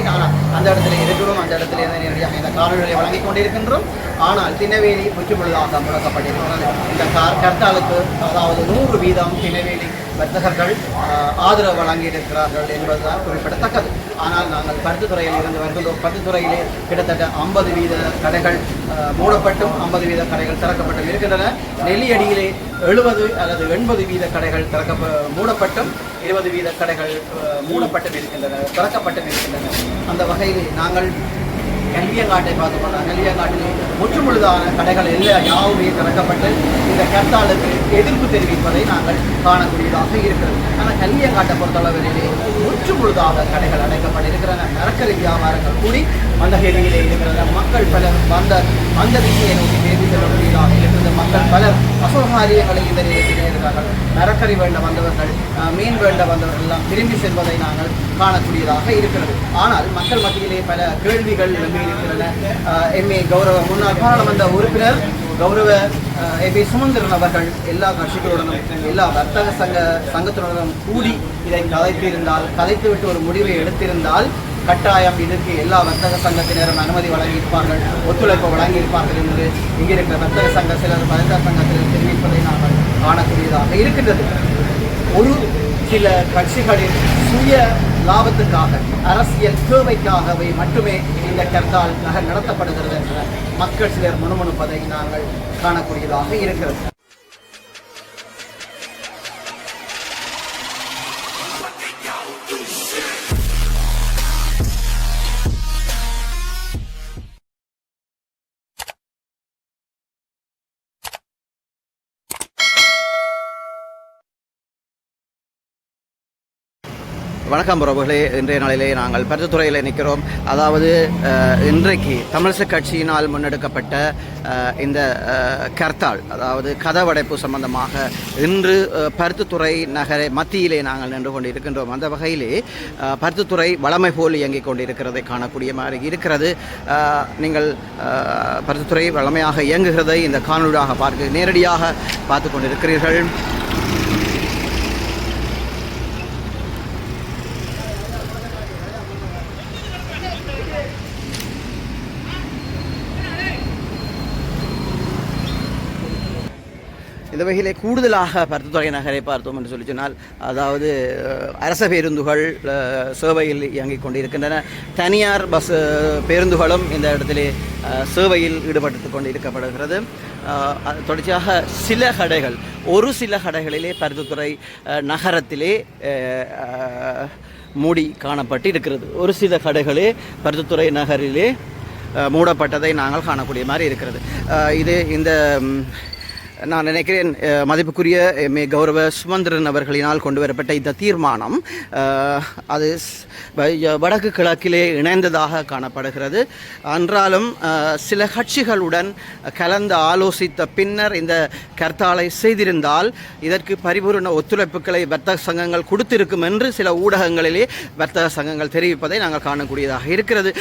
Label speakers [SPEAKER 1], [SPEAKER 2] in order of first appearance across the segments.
[SPEAKER 1] இருக்கு. ஆனால் அந்த இடத்துல இருக்கிறோம் அந்த இடத்துல நேரடியாக இந்த காணொலிகளை வழங்கிக் கொண்டிருக்கின்றோம். ஆனால் தினவேலி முற்றுமுழுதாக முடக்கப்பட்டிருக்கிறது இந்த கார் கர்த்தாலுக்கு அதாவது நூறு வீதம் தினவேலி வர்த்தகர்கள் ஆதரவு வழங்கியிருக்கிறார்கள் என்பதுதான் குறிப்பிடத்தக்கது. ஆனால் நாங்கள் பருத்துத்துறையில் இருந்து வருகின்றோம். பருத்துத்துறையிலே கிட்டத்தட்ட ஐம்பது வீத கடைகள் மூடப்பட்டும். ஐம்பது வீத கடைகள் திறக்கப்பட்டும் இருக்கின்றன. நெல்லியடியிலே எழுபது அல்லது எண்பது வீத கடைகள் திறக்க மூடப்பட்டும். இருபது வீத கடைகள் மூடப்பட்டு மூடப்பட்டும் இருக்கின்றன திறக்கப்பட்டும் இருக்கின்றன. அந்த வகையில் நாங்கள் கல்வியங்காட்டை பார்த்து போனால் கல்வியங்காட்டில் முற்றுமுழுதான கடைகள் எல்லாம் யாவுமே திறக்கப்பட்டு இந்த கர்த்தாளுக்கு எதிர்ப்பு தெரிவிப்பதை நாங்கள் காணக்கூடியதாக இருக்கிறது. ஆனால் கல்வியங்காட்டை பொறுத்தளவிலே முற்றுமுழுதாக கடைகள் அடைக்கப்பட்டிருக்கிறன மரக்கறி வியாபாரங்கள் கூடி மந்தகேரியிலே இருக்கிற மக்கள் பலர் வந்த மந்த திசையை நோக்கி தேடி செல்லக்கூடியதாக இருக்கிறது. மக்கள் பலர் அசுகாரியங்களை இந்த நிலையத்திலே மரக்கறி வேண்ட வந்தவர்கள் மீன் வேண்ட வந்தவர்கள் எல்லாம் திரும்பி செல்வதை நாங்கள் காணக்கூடியதாக இருக்கிறது. ஆனால் மக்கள் மத்தியிலே பல கேள்விகள் எழுப்பியிருக்கின்றன எம்ஏ கௌரவ முன்னாள் பாராளுமன்ற உறுப்பினர் கௌரவ எபி சுமந்திரன் அவர்கள் எல்லா கட்சிகளுடனும் எல்லா வர்த்தக சங்க சங்கத்துடனும் கூடி இதை கதைத்திருந்தால் கதைத்துவிட்டு ஒரு முடிவை எடுத்திருந்தால் கட்டாயம் இதற்கு எல்லா வர்த்தக சங்கத்தினரும் அனுமதி வழங்கியிருப்பார்கள் ஒத்துழைப்பு வழங்கியிருப்பார்கள் என்று இங்கிருக்கிற வர்த்தக சங்க சிலர் வர்த்தக சங்கத்தினர் தெரிவிப்பதை நாங்கள் காணக்கூடியதாக இருக்கின்றது. ஒரு சில கட்சிகளின் சுய லாபத்துக்காக அரசியல் தேவைக்காகவே மட்டுமே இந்த கர்த்தால் நகர் நடத்தப்படுகிறது என்ற மக்கள் சிலர் முணுமுணுப்பதை நாங்கள் காணக்கூடியதாக இருக்கிறது. வணக்கம் பிரபுகளே. இன்றைய நாளிலே நாங்கள் பருத்துத்துறையில் நிற்கிறோம். அதாவது இன்றைக்கு தமிழிசை கட்சியினால் முன்னெடுக்கப்பட்ட இந்த கர்த்தால் அதாவது கதவடைப்பு சம்பந்தமாக இன்று பருத்துத்துறை நகரை மத்தியிலே நாங்கள் நின்று கொண்டு இருக்கின்றோம் அந்த வகையிலே பருத்துத்துறை பருத்தித்துறை வளமை போல் இயங்கிக் கொண்டிருக்கிறதை காணக்கூடிய மாதிரி இருக்கிறது. நீங்கள் பருத்துத்துறை பருத்தித்துறை வளமையாக இயங்குகிறதை இந்த காணொலியாக பார்க்க நேரடியாக பார்த்து கொண்டிருக்கிறீர்கள். இந்த வகையிலே கூடுதலாக பருத்துத்துறை நகரை பார்த்தோம் என்று சொல்லி சொன்னால் அதாவது அரச பேருந்துகள் சேவையில் இயங்கிக் கொண்டிருக்கின்றன. தனியார் பஸ் பேருந்துகளும் இந்த இடத்திலே சேவையில் ஈடுபட்டு கொண்டு இருக்கப்படுகிறது தொடர்ச்சியாக சில கடைகள் ஒரு சில கடைகளிலே பருத்துத்துறை நகரத்திலே மூடி காணப்பட்டு இருக்கிறது. ஒரு சில கடைகளே பருத்துத்துறை நகரிலே மூடப்பட்டதை நாங்கள் காணக்கூடிய மாதிரி இருக்கிறது. இது இந்த நான் நினைக்கிறேன் மதிப்புக்குரிய மே கௌரவ சுமந்திரன் அவர்களினால் கொண்டு வரப்பட்ட இந்த தீர்மானம் அது ஸ்- வ- வடக்கு கிழக்கிலே இணைந்ததாக காணப்படுகிறது. என்றாலும் சில கட்சிகளுடன் கலந்து ஆலோசித்த பின்னர் இந்த கர்த்தாலை செய்திருந்தால் இதற்கு பரிபூர்ண ஒத்துழைப்புகளை வர்த்தக சங்கங்கள் கொடுத்திருக்கும் என்று சில ஊடகங்களிலே வர்த்தக சங்கங்கள் தெரிவிப்பதை நாங்கள் காணக்கூடியதாக இருக்கிறது.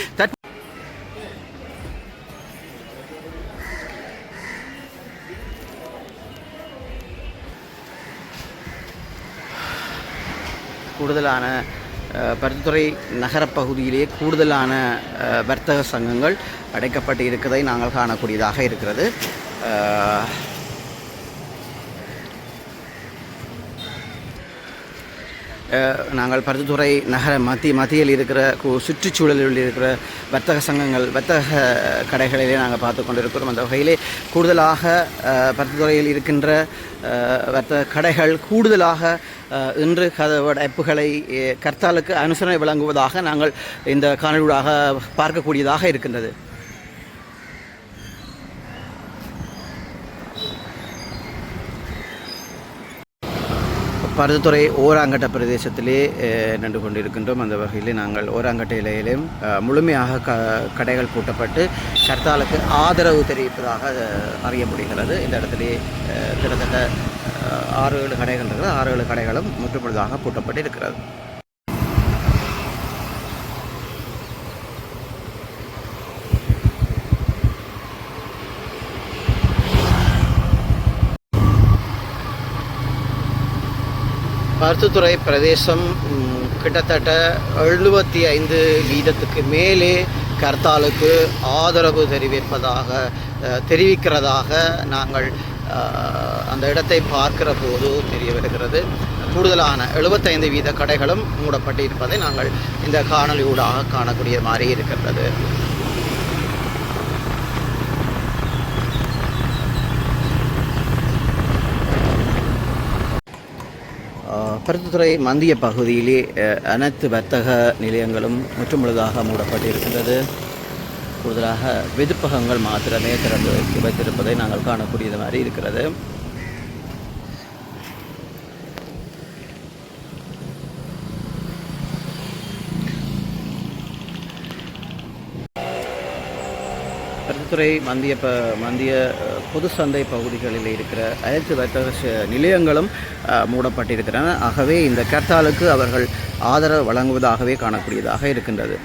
[SPEAKER 1] கூடுதலான பருத்தித்துறை நகரப்பகுதியிலே கூடுதலான வர்த்தக சங்கங்கள் அடைக்கப்பட்டு இருக்கிறதை நாங்கள் காணக்கூடியதாக இருக்கிறது. நாங்கள் பருத்தித்துறை நகர மத்திய மத்தியில் இருக்கிற கு- சுற்றுச்சூழலில் இருக்கிற வர்த்தக சங்கங்கள் வர்த்தக கடைகளிலே நாங்கள் பார்த்து கொண்டிருக்கிறோம். அந்த வகையிலே கூடுதலாக பருத்தித்துறையில் இருக்கின்ற வர்த்தக கடைகள் கூடுதலாக இன்று கதவடைப்புகளை அஹ், கர்த்தாலுக்கு அனுசரணை வழங்குவதாக நாங்கள் இந்த காணொலியூடாக பார்க்கக்கூடியதாக இருக்கின்றது. பருத்தித்துறை ஓராங்கட்ட பிரதேசத்திலே நின்று கொண்டிருக்கின்றோம். அந்த வகையிலே நாங்கள் ஓராங்கட்ட இலையிலும் முழுமையாக க கடைகள் பூட்டப்பட்டு கர்த்தாலுக்கு ஆதரவு தெரிவிப்பதாக அறிய முடிகிறது. இந்த இடத்திலே கிட்டத்தட்ட ஆறு ஏழு கடைகள் இருக்கிறது ஆறு ஏழு கடைகளும் முற்றுமுழுதாக பூட்டப்பட்டு இருக்கிறது மருத்துவத்துறை பிரதேசம் கிட்டத்தட்ட எழுபத்தி ஐந்து வீதத்துக்கு மேலே கர்த்தாலுக்கு ஆதரவு தெரிவிப்பதாக தெரிவிக்கிறதாக நாங்கள் அந்த இடத்தை பார்க்கிற போது தெரிய வருகிறது கூடுதலான எழுபத்தைந்து வீத கடைகளும் மூடப்பட்டு இருப்பதை நாங்கள் இந்த காணொலியூடாக காணக்கூடிய மாதிரி இருக்கின்றது பருத்தித்துறை மந்திய பகுதியிலே அனைத்து வர்த்தக நிலையங்களும் முற்றுமுழுதாக மூடப்பட்டிருக்கின்றது. கூடுதலாக விதிப்பகங்கள் மாத்திரமே திறந்து வைத்திருப்பதை நாங்கள் காணக்கூடியது மாதிரி இருக்கிறது. பருத்தித்துறை மந்திய ப மந்திய பொது சந்தை பகுதிகளில் இருக்கிற அனைத்து வர்த்தக நிலையங்களும் மூடப்பட்டிருக்கின்றன. ஆகவே இந்த கர்த்தாலுக்கு அவர்கள் ஆதரவு வழங்குவதாகவே காணக்கூடியதாக இருக்கின்றது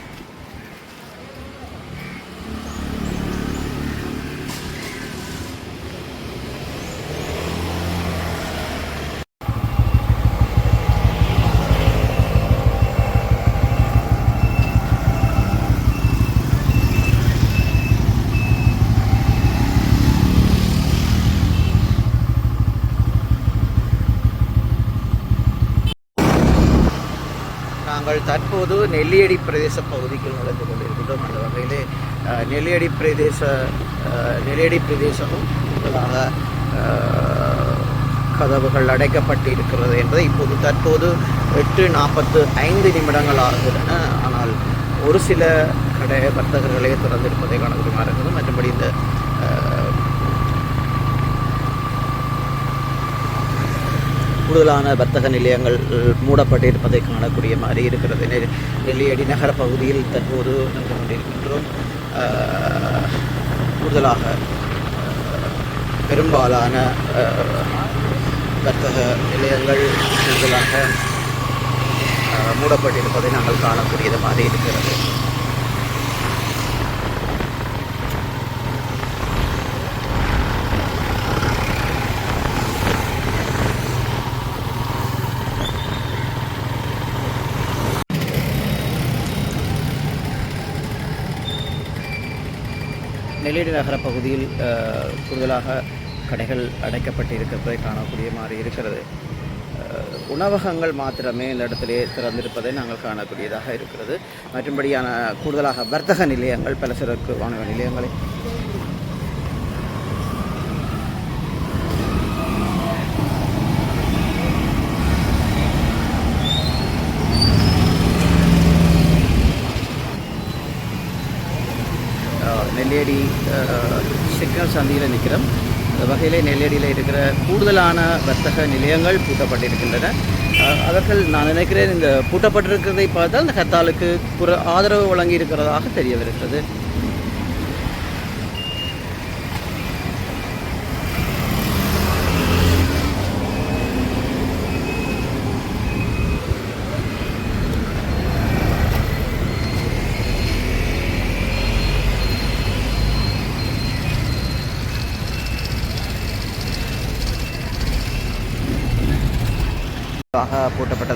[SPEAKER 1] நாங்கள் தற்போது நெல்லியடி பிரதேச பகுதிக்கு நடந்து கொண்டிருக்கின்றோம். அந்த வகையிலே நெல்லியடி பிரதேச நெல்லியடி பிரதேசமும் கூடுதலாக கதவுகள் அடைக்கப்பட்டு இருக்கிறது என்பதை இப்போது தற்போது எட்டு நாற்பத்து ஐந்து நிமிடங்கள் ஆகின்றன ஆனால் ஒரு சில கடை வர்த்தகர்களே திறந்திருப்பதை காணக்கூடிய இருக்கிறது மற்றபடி இந்த கூடுதலான வர்த்தக நிலையங்கள் மூடப்பட்டிருப்பதை காணக்கூடிய மாதிரி இருக்கிறது. நெ- நெல்லியடி நகர பகுதியில் தற்போது நின்று கொண்டிருக்கின்றோம். கூடுதலாக பெரும்பாலான வர்த்தக நிலையங்கள் கூடுதலாக மூடப்பட்டிருப்பதை நாங்கள் காணக்கூடியது மாதிரி இருக்கிறது. நெல்லியடி நகர பகுதியில் கூடுதலாக கடைகள் அடைக்கப்பட்டு இருக்கிறதை காணக்கூடிய மாதிரி இருக்கிறது. உணவகங்கள் மாத்திரமே இந்த இடத்திலே திறந்திருப்பதை நாங்கள் காணக்கூடியதாக இருக்கிறது. மற்றும்படியான கூடுதலாக வர்த்தக நிலையங்கள் பலசரக்கு வாணிக நிலையங்களை நெல்லேடி சிக்னல் சந்தியில் நிற்கிறோம் அந்த வகையிலே நெல்லேடியில் இருக்கிற கூடுதலான வர்த்தக நிலையங்கள் பூட்டப்பட்டிருக்கின்றன. அவர்கள் நான் நினைக்கிறேன் இந்த பூட்டப்பட்டிருக்கிறதை பார்த்தால் இந்த ஹர்த்தாலுக்கு புற ஆதரவு வழங்கி இருக்கிறதாக தெரிய வருகிறது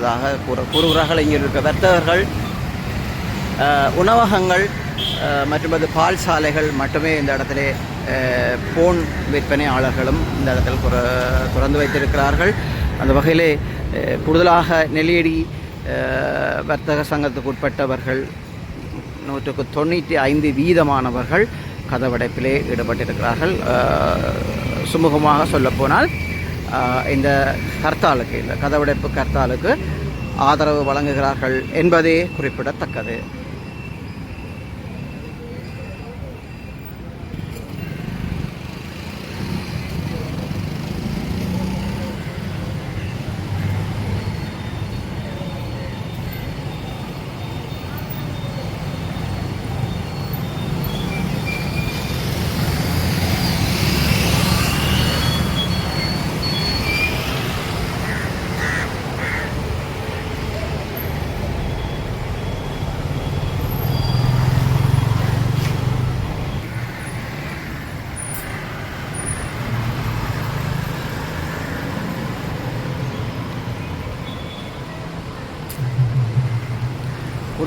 [SPEAKER 1] பூட்டப்பட்டதாக கூற கூறுகிறார்கள். இங்கே இருக்க வர்த்தகர்கள் உணவகங்கள் மற்றும் அது பால் சாலைகள் மட்டுமே இந்த இடத்திலே போன் விற்பனையாளர்களும் இந்த இடத்தில் குற திறந்து வைத்திருக்கிறார்கள். அந்த வகையிலே கூடுதலாக நெல்லியடி வர்த்தக சங்கத்துக்கு உட்பட்டவர்கள் நூற்றுக்கு தொண்ணூற்றி ஐந்து வீதமானவர்கள் கதவடைப்பிலே ஈடுபட்டிருக்கிறார்கள். சுமூகமாக சொல்லப்போனால் இந்த கர்த்தாலுக்கு இந்த கதவடைப்பு கர்த்தாலுக்கு ஆதரவு வழங்குகிறார்கள் என்பதே குறிப்பிடத்தக்கது.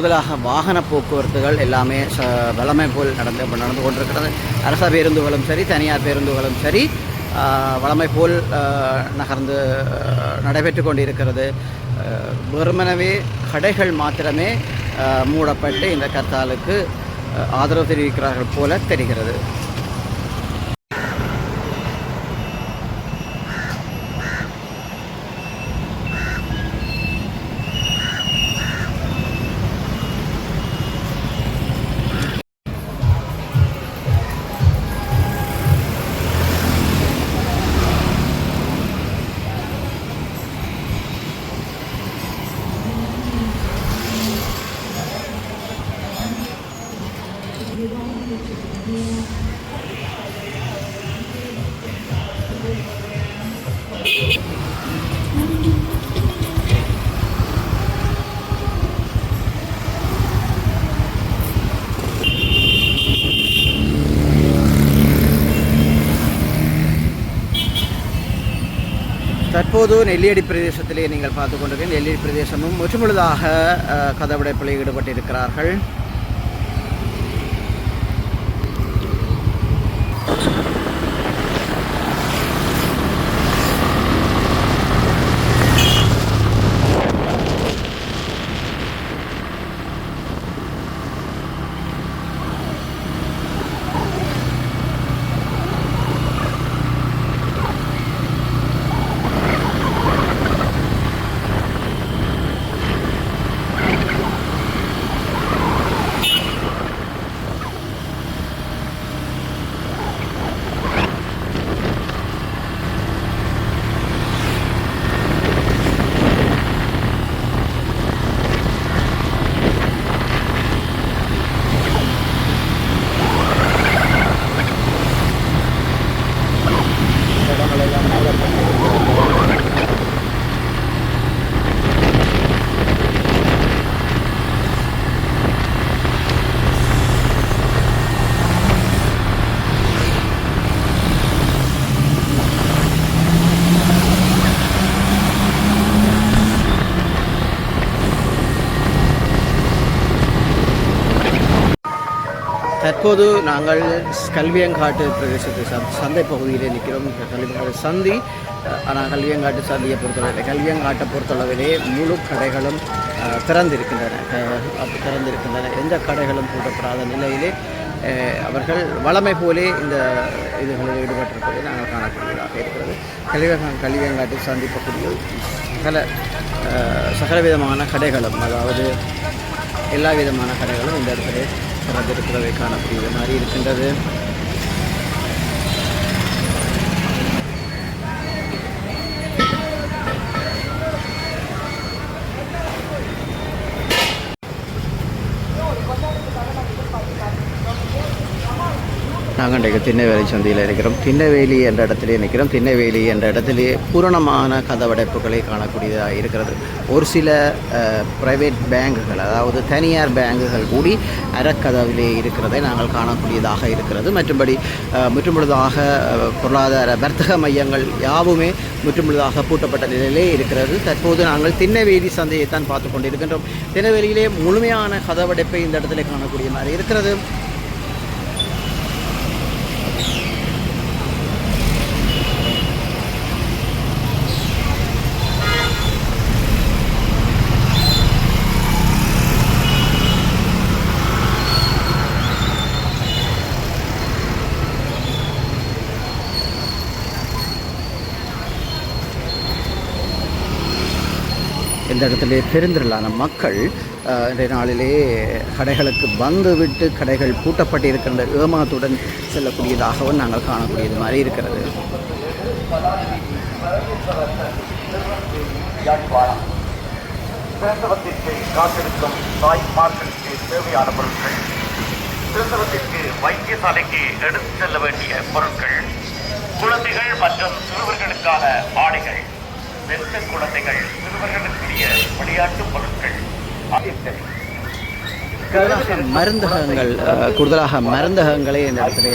[SPEAKER 1] கூடுதலாக வாகன போக்குவரத்துகள் எல்லாமே ச வளமை போல் நடந்து நடந்து கொண்டிருக்கிறது. அரச பேருந்துகளும் சரி தனியார் பேருந்துகளும் சரி வளமை போல் நகர்ந்து நடைபெற்று கொண்டிருக்கிறது. வெறுமனவே கடைகள் மாத்திரமே மூடப்பட்டு இந்த கர்த்தாலுக்கு ஆதரவு தெரிவிக்கிறார்கள் போல தெரிகிறது. தற்போது நெல்லியடி பிரதேசத்திலே நீங்கள் பார்த்து கொண்டிருக்கிற நெல்லியடி பிரதேசமும் முற்றுமுழுதாக அஹ், கதவடைப்பில் ஈடுபட்டிருக்கிறார்கள். தற்போது நாங்கள் கல்வியங்காட்டு பிரதேசத்து சந்தை பகுதியிலே நிற்கிறோம். கல்வியங்காட்டு சந்தி ஆனால் கல்வியங்காட்டு சந்தியை பொறுத்தளவிலே கல்வியங்காட்டை பொறுத்தளவிலே முழு கடைகளும் திறந்திருக்கின்றன. திறந்திருக்கின்றன. எந்த கடைகளும் பூட்டப்படாத நிலையிலே அவர்கள் வளமை போலே இந்த இதுகளில் ஈடுபட்டிருப்பதை நாங்கள் காணக்கூடியதாக இருக்கிறது. கல்வியங்க கல்வியங்காட்டு சந்தி பகுதியில் சகல சகல விதமான கடைகளும் அதாவது எல்லா விதமான கடைகளும் இந்த இடத்துல திறந்திருக்கிறதை காணக்கூடிய மாதிரி இருக்கின்றது. நாங்கள் இன்றைக்கு திண்ணவேலி சந்தையில் இருக்கிறோம் திண்ணவேலி என்ற இடத்திலே நிற்கிறோம். திண்ணவேலி என்ற இடத்திலே பூரணமான கதவடைப்புகளை காணக்கூடியதாக இருக்கிறது. ஒரு சில ப்ரைவேட் பேங்குகள் அதாவது தனியார் பேங்குகள் கூடி அறக்கதவிலே இருக்கிறதை நாங்கள் காணக்கூடியதாக இருக்கிறது. மற்றும்படி அஹ், முற்றுமுழுதாக பொருளாதார வர்த்தக மையங்கள் யாவுமே முற்றுமுழுதாக பூட்டப்பட்ட நிலையிலே இருக்கிறது. தற்போது நாங்கள் திண்ணவேலி சந்தையை தான் பார்த்து கொண்டிருக்கின்றோம். திண்ணவேலியிலே முழுமையான கதவடைப்பை இந்த இடத்துல காணக்கூடிய மாதிரி இருக்கிறது. இந்த இடத்துல பெருந்திரளான மக்கள் இன்றைய நாளிலே கடைகளுக்கு வந்து விட்டு கடைகள் பூட்டப்பட்டிருக்கின்ற ஏமாத்துடன் செல்லக்கூடியதாகவும் நாங்கள் காணக்கூடியது மாதிரி இருக்கிறது.
[SPEAKER 2] யாழ்ப்பாணம் காத்திருக்கும் தாய்மார்களுக்கு தேவையான பொருட்கள் பிரசவத்திற்கு வைத்தியசாலைக்கு எடுத்து செல்ல வேண்டிய பொருட்கள் குழந்தைகள் மற்றும் சிறுவர்களுக்கான ஆடைகள் வெற்ற குழந்தைகள் சிறுவர்களுக்குரிய விளையாட்டு பொருட்கள். ஆகியவை
[SPEAKER 1] மருந்தகங்கள் கூடுதலாக மருந்தகங்களை இந்த இடத்துல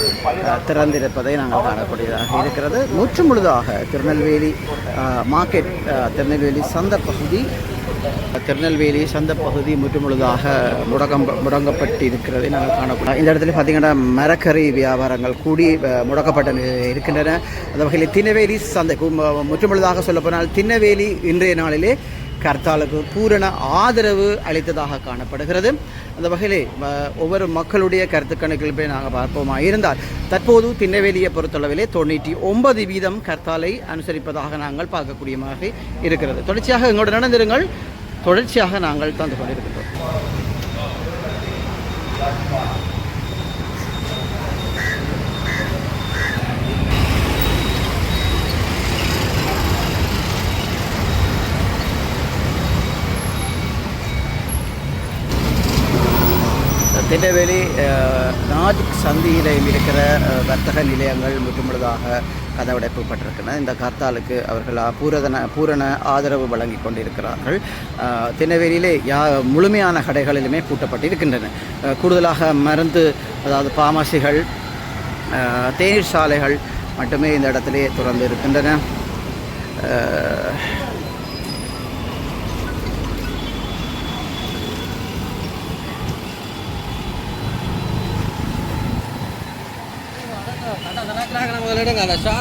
[SPEAKER 1] திறந்திருப்பதை நாங்கள் காணக்கூடியதாக இருக்கிறது. முற்று முழுதாக திருநெல்வேலி மார்க்கெட் திருநெல்வேலி சந்த பகுதி திருநெல்வேலி சந்த பகுதி முற்றுமுழுதாக முடக்கம் முடங்கப்பட்டு இருக்கிறதை நாங்கள் காணப்படும். இந்த இடத்துல பார்த்தீங்கன்னா மரக்கறி வியாபாரங்கள் கூடி முடக்கப்பட்ட இருக்கின்றன. அந்த வகையில் தினவேலி சந்தை முற்றுமுழுதாக சொல்லப்போனால் தினவேலி இன்றைய நாளிலே கர்த்தாலுக்கு பூரண ஆதரவு அளித்ததாக காணப்படுகிறது. அந்த வகையிலே ஒவ்வொரு மக்களுடைய கருத்து கணக்கில் போய் நாங்கள் பார்ப்போமா இருந்தால் தற்போது திண்ணவேலியை பொறுத்தளவிலே தொண்ணூற்றி ஒன்பது வீதம் கர்த்தாலை அனுசரிப்பதாக நாங்கள் பார்க்கக்கூடியமாக இருக்கிறது. தொடர்ச்சியாக எங்களோட நடந்திருங்கள். தொடர்ச்சியாக நாங்கள் தந்து கொண்டிருக்கின்றோம். திட்டவேலி நாஜிக் சந்தியிலையும் இருக்கிற வர்த்தக நிலையங்கள் முற்றுமுழுதாக கதவடைக்கப்பட்டிருக்கின்றன இந்த கர்த்தாலுக்கு அவர்கள் பூரதன பூரண ஆதரவு வழங்கி கொண்டிருக்கிறார்கள். அஹ், யா முழுமையான கடைகளிலுமே பூட்டப்பட்டிருக்கின்றன. இருக்கின்றன கூடுதலாக மருந்து அதாவது பாமாசிகள் தேநீர் சாலைகள் மட்டுமே இந்த இடத்திலே திறந்து இருக்கின்றன മുതലെടുക്കാനാ ഷാ